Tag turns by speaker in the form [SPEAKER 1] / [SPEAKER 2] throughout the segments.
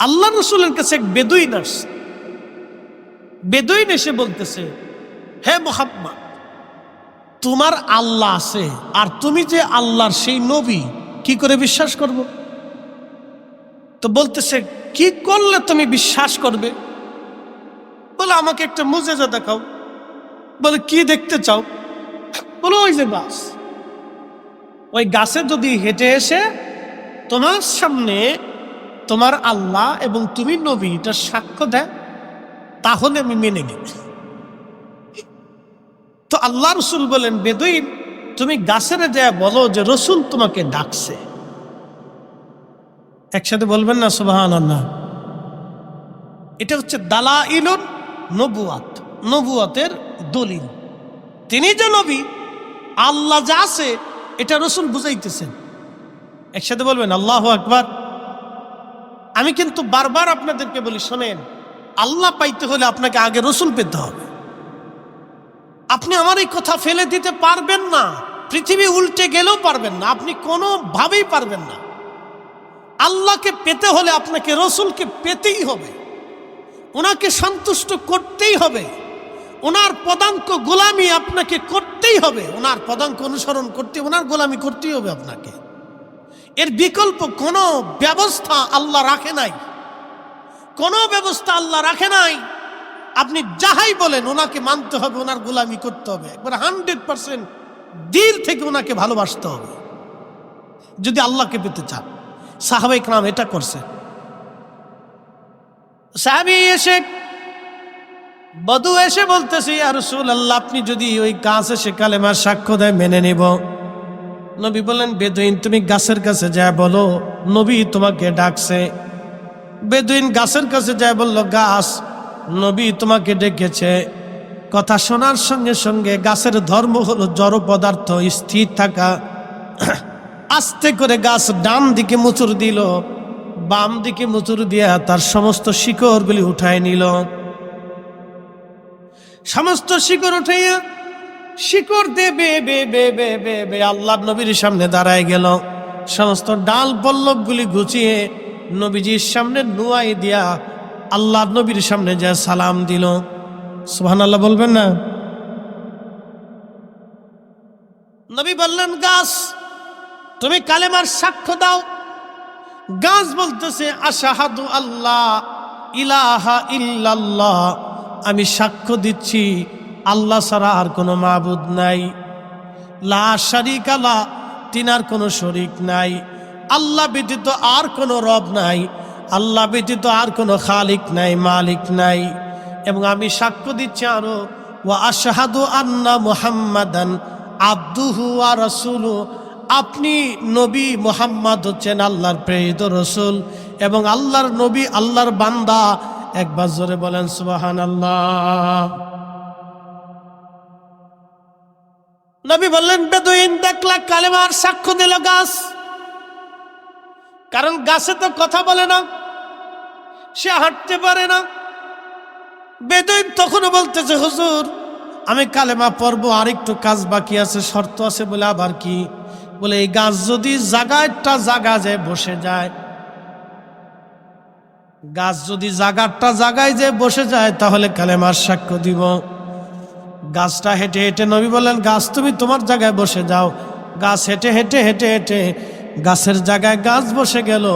[SPEAKER 1] আল্লাহ রসুলের কাছে এক বেদুইন আসছে। বেদুইন এসে বলতেছে, হে মোহাম্মদ, তোমার আল্লাহ আছে আর তুমি যে আল্লাহর সেই নবী, কি করে বিশ্বাস করব? তো বলতেছে, কি করলে তুমি বিশ্বাস করবে? বলে, আমাকে একটা মুজেজা দেখাও। বলে, কি দেখতে চাও? বলো, ওই যে গাছ। ওই গাছে যদি হেঁটে এসে তোমার সামনে তোমার আল্লাহ এবং তুমি নবী এটা সাক্ষ্য দেয়, তাহলে আমি মেনে নিব। তো আল্লাহ রসুল বলেন, বেদুইন, তুমি গাছের যায় বলো যে রসুল তোমাকে ডাকছে। একসাথে বলবেন না সুবাহান আল্লাহ এটা হচ্ছে দালা ইলুন নবুয়াত, নবুয়াতের দলিল। তিনি যে নবী, আল্লাহ যা আছে, এটা রসুল বুঝাইতেছেন। একসাথে বলবেন, আল্লাহ আকবার। আমি কিন্তু বারবার আপনাদেরকে বলি, শোনেন, আল্লাহ পাইতে হলে আপনাকে আগে রসুল পেতে হবে। আপনি আমার এই কথা ফেলে দিতে পারবেন না, পৃথিবী উল্টে গেলেও পারবেন না, আপনি কোনোভাবেই পারবেন না। আল্লাহকে পেতে হলে আপনাকে রসুলকে পেতেই হবে, ওনাকে সন্তুষ্ট করতেই হবে, ওনার পদাঙ্ক গোলামি আপনাকে করতেই হবে, ওনার পদাঙ্ক অনুসরণ করতে, ওনার গোলামি করতেই হবে আপনাকে। এর বিকল্প কোনো ব্যবস্থা আল্লাহ রাখে নাই। কোনো ব্যবস্থা আল্লাহ রাখে নাই। আপনি যাহাই বলেন, ওনাকে মানতে হবে, ওনার গোলামি করতে হবে। একবার হান্ড্রেড পার্সেন্ট দিল থেকে ওনাকে ভালোবাসতে হবে। যদি আল্লাহকে পেতে চান। সাহাবাইক নাম এটা করছে সাহাবি এসে বধু এসে বলতেছে আর রসুল আল্লাহ আপনি যদি ওই গাছ এসে কালেমার সাক্ষ্য দেয় মেনে নিব। নবী বললেন বেদুইন, তুমি গাছের কাছে যা বলো, নবী তোমাকে ডাকছে। বেদুইন গাছের কাছে যায় বলল, গাছ, নবী তোমাকে ডেকেছে। কথা শোনার সঙ্গে সঙ্গে গাছের ধর্ম হলো জড় পদার্থ, স্থির থাকা। আস্তে করে গাছ ডান দিকে মুচুর দিল, বাম দিকে মুচুর দিয়া তার সমস্ত শিকড়গুলি উঠায় নিল। সমস্ত শিকড় উঠাইয়া শিকড় দে, বে বে বে বে বে বে। আল্লাহ নবীর সামনে দাঁড়ায় গেল। সমস্ত ডাল পল্লবগুলি গুছিয়ে নবীজির সামনে নুয়াই দিয়া আল্লাহ নবীর সামনে যা সালাম দিল। সুহান আল্লাহ বলবেন না? নবী বললেন, গাছ, তুমি কালেমার সাক্ষ্য দাও। গাছ বলতেছে, আশাহাদু আল্লাহ ইলাহা ইল্লাল্লাহ, আমি সাক্ষ্য দিচ্ছি আল্লাহ ছাড়া আর কোনো মাবুদ নাই। লা শারিক আলা তিনার কোনো শরিক নাই। আল্লাহ ব্যতীত আর কোনো রব নাই। আল্লাহ ব্যতীত আর কোনো খালিক নাই, মালিক নাই। এবং আমি সাক্ষ্য দিচ্ছি আরও ও আশাহাদু আন্না মুহাম্মাদান আব্দুহু আর রসুলু। আপনি নবী মোহাম্মদ হচ্ছেন আল্লাহর প্রেরিত রসুল এবং আল্লাহর নবী, আল্লাহর বান্দা। একবার জোরে বলেন সুবাহান আল্লাহ নবী বললেন, বেদুইন দেখলা কালেমার সাক্ষ্য দিল গাছ। কারণ গাছে তো কথা বলে না, সে হাঁটতে পারে না। বেদুইন তখনও বলতেছে, হুজুর, আমি কালেমা পড়ব, আরেকটু কাজ বাকি আছে, শর্ত আছে বলে আবার কি? বলে, এই গাছ যদি জাগারটা জাগা যায়, বসে যায়। গাছ যদি জাগারটা জাগায় যে বসে যায়, তাহলে কালেমার সাক্ষ্য দিব। গাছটা হেঁটে হেঁটে নবী বললেন, গাছ তুমি তোমার জায়গায় বসে যাও। গাছ হেঁটে হেঁটে হেঁটে হেঁটে গাছের জায়গায় গাছ বসে গেল।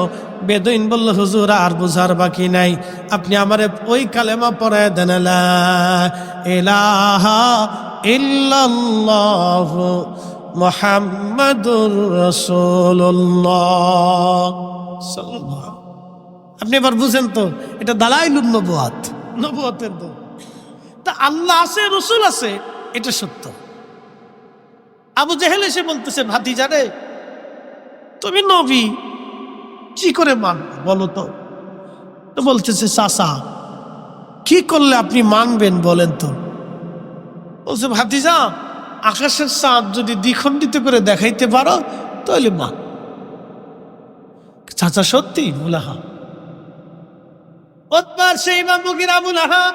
[SPEAKER 1] বেদইন বলল, হুজুর, আর বুঝার বাকি নাই। আপনি আমারে ওই কালেমা পড়ায় দেন আপনি এবার বুঝেন তো, এটা দালাইলুন নবুয়াত। নবুয়াতের তো তা আল্লাহ আছে, রসুল আছে, এটা সত্য। আবু জেহেল এসে বলতেছে ভাতি জানে তুমি নবী, কি করে মান বলো তো? বলতেছে চাষা কি করলে আপনি মানবেন বলেন তো? বলছে, ভাতিজা, আকাশের চাঁদ যদি দ্বিখণ্ডিত করে দেখাইতে পারো, তাহলে মা চাচা, সত্যি, মুলাহা। সেই বাবুকির আবুল আহাব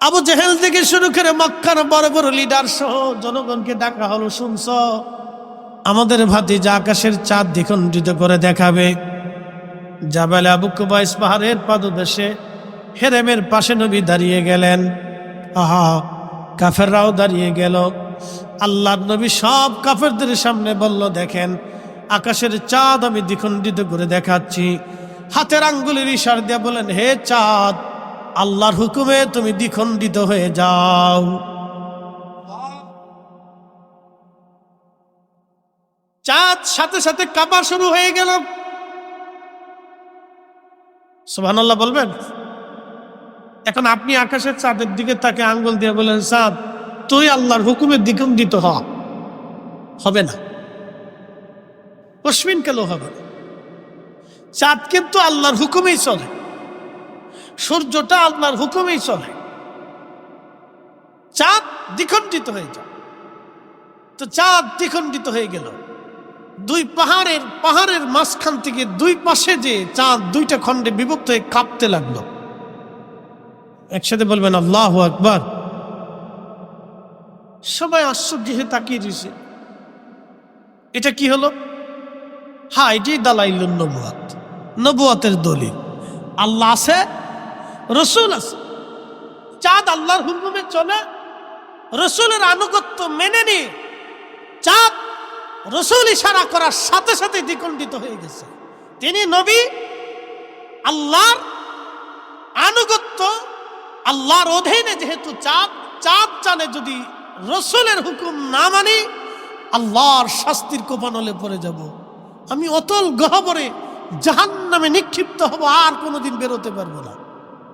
[SPEAKER 1] আবু জেহেল থেকে শুরু করে মক্কার বড় বড় লিডার সহ জনগণকে ডাকা হলো, শুনছ? আমাদের ভাতি যা আকাশের চাঁদ দ্বিখণ্ডিত করে দেখাবে। জাবালে আবু কুবাইস পাহাড়ের পাদদেশে হেরেমের পাশে নবী দাঁড়িয়ে গেলেন। আহা, কাফেররাও দাঁড়িয়ে গেল। আল্লাহ নবী সব কাফেরদের সামনে বলল, দেখেন, আকাশের চাঁদ আমি দ্বিখণ্ডিত করে দেখাচ্ছি। হাতের আঙ্গুলের ইশার দিয়ে বলেন হে চাঁদ আল্লাহর হুকুমে তুমি দ্বিখণ্ডিত হয়ে যাও। চাঁদ সাথে সাথে কাঁপা শুরু হয়ে গেল। সুবহানাল্লাহ বলবেন? এখন আপনি আকাশের চাঁদের দিকে তাকে আঙ্গুল দিয়ে বলেন চাঁদ তুই আল্লাহর হুকুমে দ্বিখণ্ডিত হ। হবে না। অশ্বিন কেন হবে না। চাঁদ কিন্তু আল্লাহর হুকুমেই চলে। সূর্যটা আল্লাহর হুকুমেই চলে। চাঁদ দ্বিখণ্ডিত হয়ে যায়। তো চাঁদ দ্বিখণ্ডিত হয়ে গেল। দুই পাহাড়ের পাহাড়ের মাঝখান থেকে দুই পাশে যে চাঁদ দুইটা খণ্ডে বিভক্ত হয়ে কাঁপতে লাগল। একসাথে বলবেন, আল্লাহ আকবার। সবাই আশ্চর্য হয়ে তাকিয়ে দিয়েছে এটা কি হলো? হ্যাঁ এটি দালাইল নবুয়াত। নবুয়াতের দলিল। আল্লাহ আছে রসুল আছে। চাঁদ আল্লাহর হুকুমে চলে, রসুলের আনুগত্য মেনে নিয়ে চাঁদ রসুল ইশারা করার সাথে সাথে দ্বিখণ্ডিত হয়ে গেছে। তিনি নবী, আল্লাহর আনুগত্য, আল্লাহর অধীনে যেহেতু চাঁদ চাঁদ জানে যদি রসুলের হুকুম না মানি, আল্লাহর শাস্তির কোপানলে পড়ে যাব। আমি অতল গহবরে জাহান নামে নিক্ষিপ্ত হব, আর কোনোদিন বেরোতে পারব না।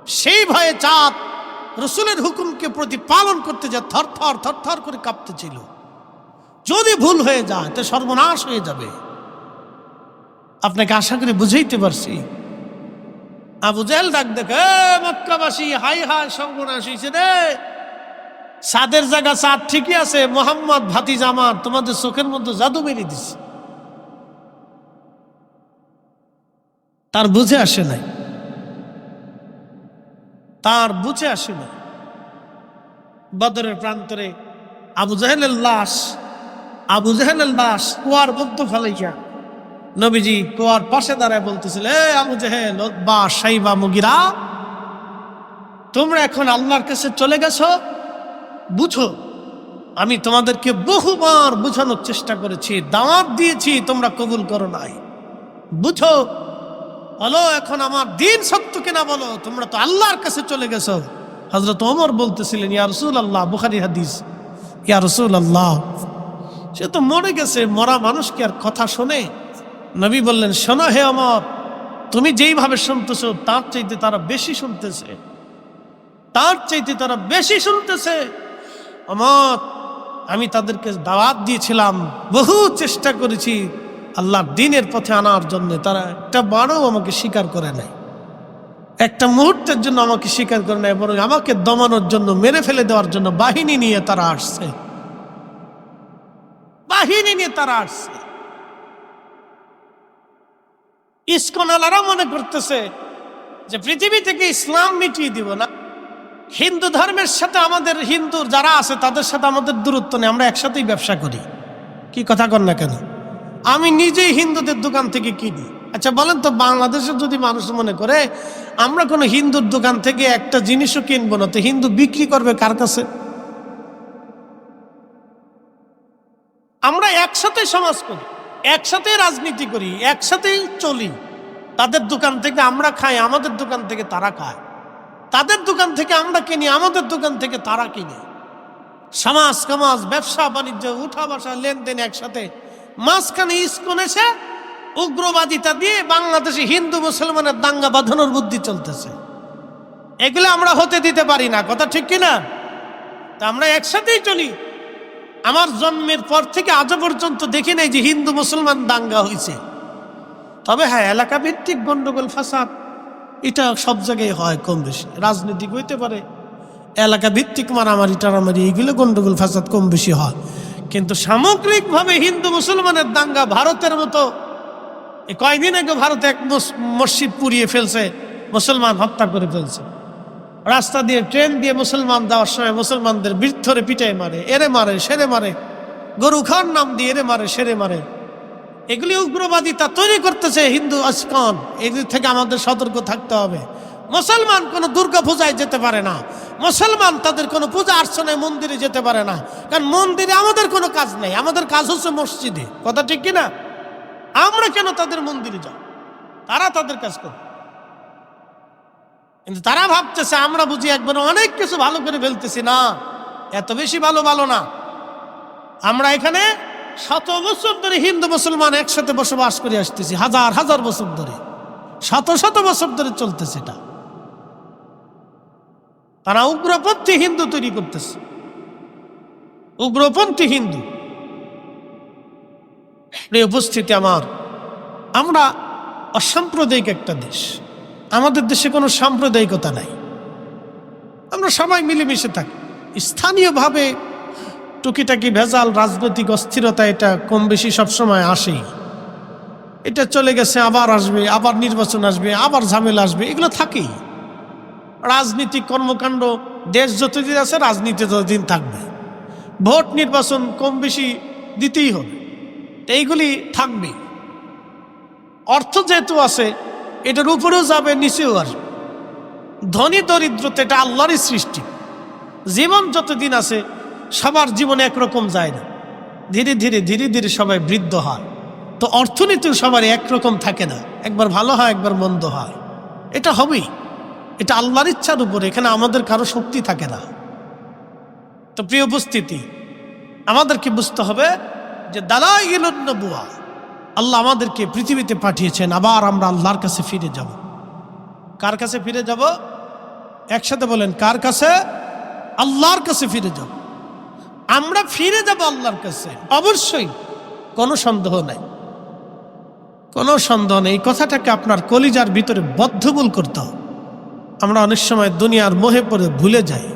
[SPEAKER 1] সেই ভয়ে চাঁদ রসুলের হুকুমকে প্রতিপালন করতে যা থর থর থর থর করে কাঁপতেছিল। যদি ভুল হয়ে যায়, তো সর্বনাশ হয়ে যাবে। আপনাকে আশা করি বুঝাইতে পারছি। আবু জেল ডাক দেখে মক্কাবাসী, হাই হাই, সর্বনাশ হয়েছে রে। সাদের জায়গা, চাঁদ ঠিকই আছে, মোহাম্মদ ভাতি আমার, তোমাদের চোখের মধ্যে জাদু মেরে দিছে। তার বুঝে আসে নাই। তার বুঝে আসে নাই বদরের প্রান্তরে আবু জাহেলের লাশ, আবু জাহেলের লাশ কুয়ার মধ্যে ফেলাইয়া নবীজি কুয়ার পাশে দাঁড়ায় বলতেছিল এ আবু জাহেল বা সাইবা, মুগিরা, তোমরা এখন আল্লাহর কাছে চলে গেছো? বুঝো, আমি তোমাদেরকে বহুবার বুঝানোর চেষ্টা করেছি, দাওয়াত দিয়েছি, তোমরা কবুল করো নাই। বুঝো বলো, এখন আমার দিন সত্য কিনা বলো? তোমরা তো আল্লাহর কাছে চলে গেছো। হজরত ওমর বলতেছিলেন, ইয়া রসুল আল্লাহ বুখারি হাদিস। ইয়া রসুল আল্লাহ সে তো মরে গেছে, মরা মানুষ কি আর কথা শোনে। নবী বললেন, শোনো হে অমর তুমি যেইভাবে শুনতেছ, তার চাইতে তারা বেশি শুনতেছে। তার চাইতে তারা বেশি শুনতেছে। অমর আমি তাদেরকে দাওয়াত দিয়েছিলাম, বহু চেষ্টা করেছি। আল্লাহর দিনের পথে আনার জন্য তারা একটা বারও আমাকে স্বীকার করে নাই। একটা মুহূর্তের জন্য আমাকে স্বীকার করে নেয় বরং আমাকে দমানোর জন্য, মেরে ফেলে দেওয়ার জন্য বাহিনী নিয়ে তারা আসছে। বাহিনী নিয়ে তারা আসছে। ইস্কনালারা মনে করতেছে যে পৃথিবী থেকে ইসলাম মিটিয়ে দিব না। হিন্দু ধর্মের সাথে আমাদের হিন্দুর যারা আছে, তাদের সাথে আমাদের দূরত্ব নেই, আমরা একসাথেই ব্যবসা করি। কি কথা কর না কেন? আমি নিজেই হিন্দুদের দোকান থেকে কিনি। আচ্ছা বলেন তো বাংলাদেশে যদি মানুষ মনে করে, আমরা কোনো হিন্দুর দোকান থেকে একটা জিনিসও কিনবো না, তো হিন্দু বিক্রি করবে কার কাছে? আমরা একসাথে সমাজ করি, একসাথে রাজনীতি করি, একসাথেই চলি। তাদের দোকান থেকে আমরা খাই, আমাদের দোকান থেকে তারা খায়। তাদের দোকান থেকে আমরা কিনি, আমাদের দোকান থেকে তারা কিনে। সমাজ সমাজ ব্যবসা, বাণিজ্য, উঠা বসা, লেনদেন একসাথে। মাঝখানে ইস্কন এসে উগ্রবাদিতা দিয়ে বাংলাদেশে হিন্দু মুসলমানের দাঙ্গা বাঁধানোর বুদ্ধি চলতেছে। এগুলো আমরা হতে দিতে পারি না, কথা ঠিক কিনা তা আমরা একসাথেই চলি। আমার জন্মের পর থেকে আজও পর্যন্ত দেখি নাই যে হিন্দু মুসলমান দাঙ্গা হয়েছে তবে হ্যাঁ এলাকা ভিত্তিক গন্ডগোল, ফাসাদ, এটা সব জায়গায় হয় কম বেশি। রাজনৈতিক হইতে পারে এলাকা ভিত্তিক মারামারি, টারামারি, এগুলো গন্ডগোল, ফাসাদ কম বেশি হয়। কিন্তু সামগ্রিকভাবে হিন্দু মুসলমানের দাঙ্গা ভারতের মতো। কয়দিন আগে ভারতে এক মস- মসজিদ পুড়িয়ে ফেলছে, মুসলমান হত্যা করে ফেলছে। রাস্তা দিয়ে ট্রেন দিয়ে মুসলমান যাওয়ার সময় মুসলমানদের বৃদ্ধরে পিটাই মারে, এরে মারে, সেরে মারে। গরু খান নাম দিয়ে এরে মারে, সেরে মারে। এগুলি উগ্রবাদী তা তৈরি করতেছে হিন্দু আসকন এগুলি থেকে আমাদের সতর্ক থাকতে হবে। মুসলমান কোনো দুর্গা পূজায় যেতে পারে না। মুসলমান তাদের কোনো পূজা অর্চনায় মন্দিরে যেতে পারে না। কারণ মন্দিরে আমাদের কোনো কাজ নেই। আমাদের কাজ হচ্ছে মসজিদে। কথা ঠিক কিনা? আমরা কেন তাদের মন্দিরে যাব? তারা তাদের কাজ করে কিন্তু তারা ভাবতেছে, আমরা বুঝি একবার অনেক কিছু ভালো করে ফেলতেছি। না, এত বেশি ভালো ভালো না। আমরা এখানে শত বছর ধরে হিন্দু মুসলমান একসাথে বসবাস করে আসতেছি, হাজার হাজার বছর ধরে। শত শত বছর ধরে চলতেছে এটা। তারা উগ্রপন্থী হিন্দু তৈরি করতেছে। উগ্রপন্থী হিন্দু। উপস্থিতি আমার, আমরা অসাম্প্রদায়িক একটা দেশ। আমাদের দেশে কোনো সাম্প্রদায়িকতা নাই। আমরা সবাই মিলেমিশে থাকি। স্থানীয়ভাবে টুকিটাকি ভেজাল রাজনৈতিক অস্থিরতা এটা কম বেশি সবসময় আসেই। এটা চলে গেছে, আবার আসবে, আবার নির্বাচন আসবে, আবার ঝামেলা আসবে, এগুলো থাকেই। রাজনীতিক কর্মকাণ্ড, দেশ যতদিন আছে, রাজনীতি ততদিন থাকবে। ভোট নির্বাচন কম বেশি দিতেই হবে। এইগুলি থাকবে অর্থ যেহেতু আছে, এটার উপরেও যাবে, নিচেও আসবে। ধনী দরিদ্রতা এটা আল্লাহরই সৃষ্টি। জীবন যতদিন আছে, সবার জীবনে একরকম যায় না। ধীরে ধীরে ধীরে ধীরে সবাই বৃদ্ধ হয়। তো অর্থনীতিও সবার একরকম থাকে না। একবার ভালো হয়, একবার মন্দ হয়। এটা হবেই। এটা আল্লাহর ইচ্ছার উপরে, এখানে আমাদের কারও শক্তি থাকে না। তো প্রিয় উপস্থিতি, আমাদেরকে বুঝতে হবে যে দালাই বুয়া আল্লাহ আমাদেরকে পৃথিবীতে পাঠিয়েছেন, আবার আমরা আল্লাহর কাছে ফিরে যাব। কার কাছে ফিরে যাব? একসাথে বলেন, কার কাছে? আল্লাহর কাছে ফিরে যাব। আমরা ফিরে যাব আল্লাহর কাছে। অবশ্যই, কোনো সন্দেহ নাই। কোনো সন্দেহ নেই। কথাটাকে আপনার কলিজার ভিতরে বদ্ধমূল করতে হবে। আমরা অনেক সময় দুনিয়ার মোহে পড়ে ভুলে যাই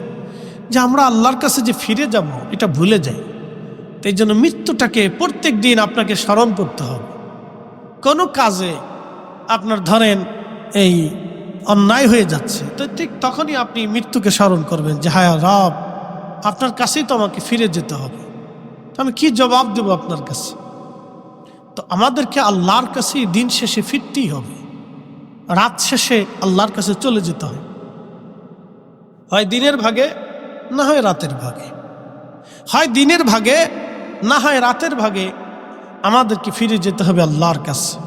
[SPEAKER 1] যে আমরা আল্লাহর কাছে যে ফিরে যাব, এটা ভুলে যাই। তাই জন্য মৃত্যুটাকে প্রত্যেক দিন আপনাকে স্মরণ করতে হবে। কোনো কাজে আপনার ধরেন এই অন্যায় হয়ে যাচ্ছে, তো ঠিক তখনই আপনি মৃত্যুকে স্মরণ করবেন যে, হায় রব, আপনার কাছেই তো আমাকে ফিরে যেতে হবে। তো আমি কি জবাব দেব আপনার কাছে? তো আমাদেরকে আল্লাহর কাছে দিন শেষে ফিরতেই হবে। রাত শেষে আল্লাহর কাছে চলে যেতে হয়। হয় দিনের ভাগে, না হয় রাতের ভাগে। হয় দিনের ভাগে, না হয় রাতের ভাগে আমাদেরকে ফিরে যেতে হবে আল্লাহর কাছে।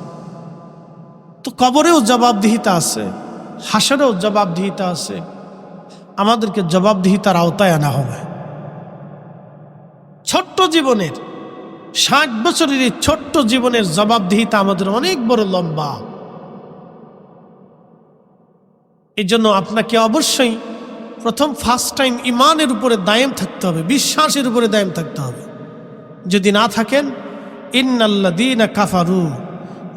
[SPEAKER 1] তো কবরেও জবাবদিহিতা আছে, হাসরেও জবাবদিহিতা আছে, আমাদেরকে জবাবদিহিতার আওতায় আনা হবে। ছোট্ট জীবনের, ষাট বছরের এই ছোট্ট জীবনের জবাবদিহিতা আমাদের অনেক বড় লম্বা। এই জন্য আপনাকে অবশ্যই প্রথম ফার্স্ট টাইম ইমানের উপরে দায়েম থাকতে হবে, বিশ্বাসের উপরে দায়েম থাকতে হবে। যদি না থাকেন ইন্নাল্লাদিনা কাফারু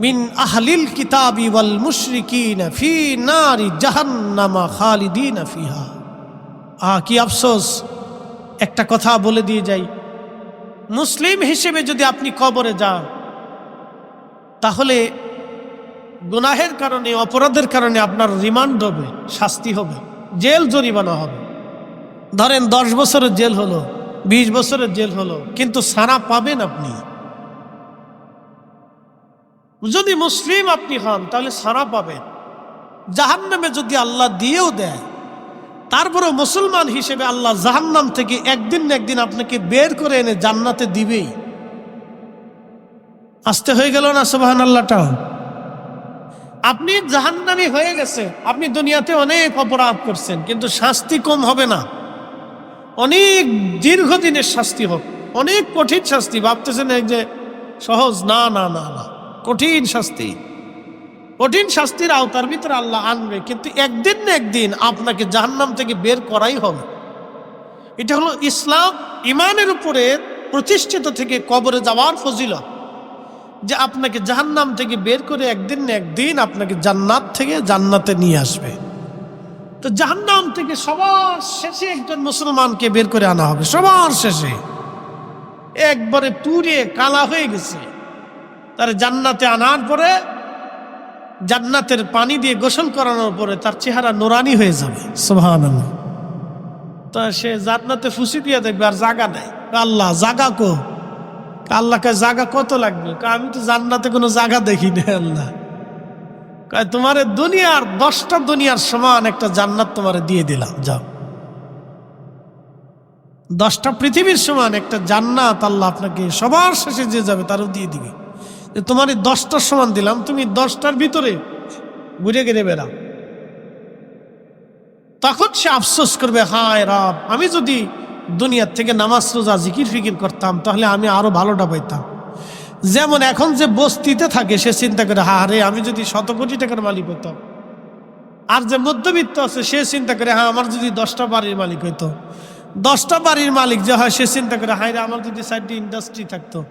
[SPEAKER 1] মিন আহলিল কিতাবি ওয়াল মুশরিকিনা ফি নারি জাহান্নামা খালিদিনা ফিহা। আ কি আফসোস, একটা কথা বলে দিয়ে যাই। মুসলিম হিসেবে যদি আপনি কবরে যান, তাহলে গুনাহের কারণে, অপরাধের কারণে আপনার রিমান্ড হবে, শাস্তি হবে, জেল জরিমানা হবে। ধরেন দশ বছরের জেল হলো, বিশ বছরের জেল হলো, কিন্তু সারা পাবেন আপনি। যদি মুসলিম আপনি হন, তাহলে সারা পাবেন। জাহান্নামে যদি আল্লাহ দিয়েও দেয় তারপরে মুসলমান হিসেবে আল্লাহ জাহান্নাম থেকে একদিন না একদিন আপনাকে বের করে এনে জান্নাতে দিবেই। আসতে হয়ে গেল না সুবাহান আল্লাহটাও আপনি জাহান্নামি হয়ে গেছে আপনি দুনিয়াতে অনেক অপরাধ করছেন, কিন্তু শাস্তি কম হবে না। অনেক দীর্ঘদিনের শাস্তি হোক, অনেক কঠিন শাস্তি, ভাবতেছেন এক যে সহজ, না না না না, কঠিন শাস্তি। কঠিন শাস্তির আওতার ভিতরে আল্লাহ আনবে, কিন্তু একদিন না একদিন আপনাকে জাহান্নাম থেকে বের করাই হবে। এটা হলো ইসলাম ইমানের উপরে প্রতিষ্ঠিত থেকে কবরে যাওয়ার ফজিলত। যে আপনাকে জাহান্নাম থেকে বের করে একদিন না একদিন আপনাকে জান্নাত থেকে জান্নাতে নিয়ে আসবে। তো জাহান্নাম থেকে সবার শেষে একজন মুসলমানকে বের করে আনা হবে, সবার শেষে। একবারে পুড়ে কালা হয়ে গেছে। তার জান্নাতে আনার পরে জান্নাতের পানি দিয়ে গোসল করানোর পরে তার চেহারা নোরানি হয়ে যাবে সোহান তা সে জান্নাতে ফুসি দিয়ে দেখবে আর জাগা নেই। আল্লাহ, জাগা কো? আল্লাহকে জায়গা কত লাগবে? আমি তো জান্নাতে কোনো জায়গা দেখি না আল্লাহ। তোমার দুনিয়ার দশটা দুনিয়ার সমান একটা জান্নাত তোমার দিয়ে দিলাম, যাও। দশটা পৃথিবীর সমান একটা জান্নাত আল্লাহ আপনাকে সবার শেষে যে যাবে তারও দিয়ে দিবে। যে তোমার এই দশটার সমান দিলাম, তুমি দশটার ভিতরে ঘুরে গেলে বেড়াও। তখন সে আফসোস করবে, হায় রাব, আমি যদি দুনিয়ার থেকে নামাজ, রোজা, জিকির, ফিকির করতাম, তাহলে আমি আরও ভালোটা পাইতাম। যেমন এখন যে বস্তিতে থাকে, সে চিন্তা করে, হা, রে, আমি যদি শত কোটি টাকার মালিক হইতাম আর যে মধ্যবিত্ত আছে, সে চিন্তা করে হ্যাঁ আমার যদি দশটা বাড়ির মালিক হইতো। দশটা বাড়ির মালিক যে হয় সে চিন্তা করে, হায় রে, আমার যদি চারটি ইন্ডাস্ট্রি থাকতো।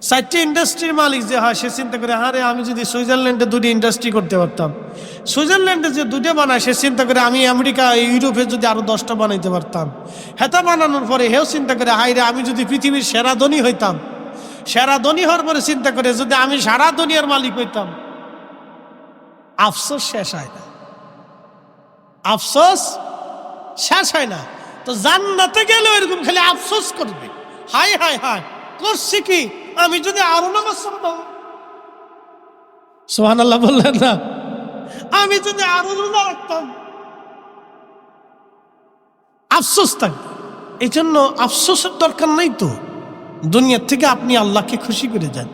[SPEAKER 1] চারটি ইন্ডাস্ট্রির মালিক যে হয় সে চিন্তা করে হ্যাঁ রে, আমি যদি সুইজারল্যান্ডে দুটি ইন্ডাস্ট্রি করতে পারতাম। সুইজারল্যান্ডে যে দুটো বানায়, সে চিন্তা করে, আমি আমেরিকা, ইউরোপে যদি আরও দশটা বানাইতে পারতাম। হেতা বানানোর পরে হেও চিন্তা করে, হায় রে, আমি যদি পৃথিবীর সেরা ধনী হইতাম। সেরা ধনী হওয়ার পরে চিন্তা করে, যদি আমি সারা দুনিয়ার মালিক হইতাম। আফসোস শেষ হয় না। আফসোস শেষ হয় না। তো জান্নাতে গেলে এরকম খালি আফসোস করবে। হাই হাই হাই করছি কি? আমি যদি আরও নামাজ পড়তাম। সোহান আল্লাহ বললেন না। আমি যদি আরও রোজা রাখতাম। আফসোস থাকবে। এই জন্য আফসোসের দরকার নাই তো। দুনিয়ার থেকে আপনি আল্লাহকে খুশি করে যান।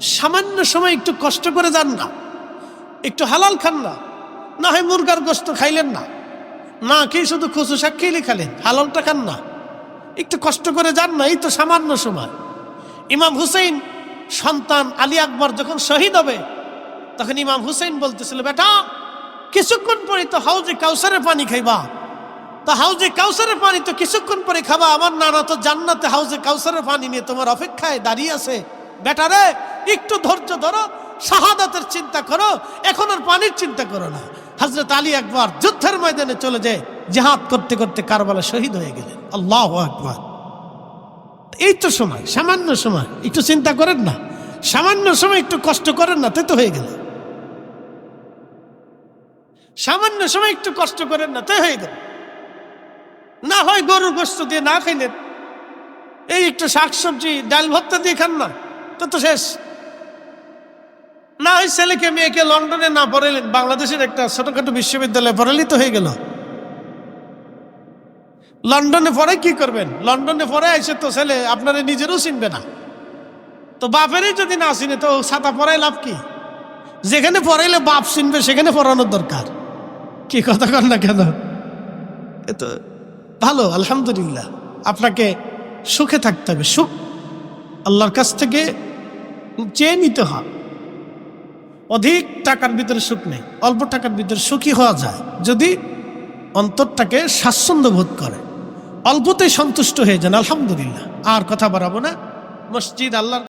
[SPEAKER 1] সামান্য সময় একটু কষ্ট করে যান না। একটু হালাল খান না। না হয় মুরগার গোস্ত খাইলেন না। না, কি শুধু খুশু শাক খেলে খালেন হালালটা খান না একটু কষ্ট করে যান না, এই তো সামান্য সময়। ইমাম হুসেন সন্তান আলী আকবর যখন শহীদ হবে, তখন ইমাম হুসেন বলতেছিল, বেটা, কিছুক্ষণ পরে তো হাউজে কাউসারের পানি খাইবা। তা হাউজে কাউসারের পানি তো কিছুক্ষণ পরে খাবা। আমার নানা তো জান্নাতে হাউজে কাউসারের পানি নিয়ে তোমার অপেক্ষায় দাঁড়িয়ে আছে। বেটা রে, একটু ধৈর্য ধরো, শাহাদাতের চিন্তা করো, এখন আর পানির চিন্তা করো না। হজরত আলী একবার যুদ্ধের ময়দানে চলে যায়, জেহাদ করতে করতে কারবালা শহীদ হয়ে গেলেন। আল্লাহ আকবার। এই তো সময়, সামান্য সময়, একটু চিন্তা করেন না। সামান্য সময় একটু কষ্ট করেন না, তে তো হয়ে গেল। সামান্য সময় একটু কষ্ট করেন না তাই হয়ে গেল। না হয় গরুর গোস্ত দিয়ে না খাইলেন। এই একটু শাকসবজি, ডাল ভর্তা দিয়ে খান না, তো তো শেষ। না, ওই ছেলেকে, মেয়েকে লন্ডনে না পড়াইলেন বাংলাদেশের একটা ছোটখাটো বিশ্ববিদ্যালয়ে পড়ালি তো হয়ে গেল। লন্ডনে পড়ে কি করবেন? লন্ডনে পড়ে এসে তো ছেলে আপনারা নিজেরও চিনবে না। তো বাপেরই যদি না চিনে, তো ছাতা পড়াই লাভ কি? যেখানে পড়াইলে বাপ চিনবে, সেখানে পড়ানোর দরকার। কি কথা কর না কেন? এ তো ভালো, আলহামদুলিল্লাহ। আপনাকে সুখে থাকতে হবে, সুখ আল্লাহর কাছ থেকে চেয়ে নিতে হয়। অধিক টাকার ভিতরে সুখ নেই, অল্প টাকার ভিতরে সুখী হওয়া যায়। যদি অন্তরটাকে স্বাচ্ছন্দ্য বোধ করে, অল্পতেই সন্তুষ্ট হয়ে যান, আলহামদুলিল্লাহ। আর কথা বাড়াবো না। মসজিদ আল্লাহ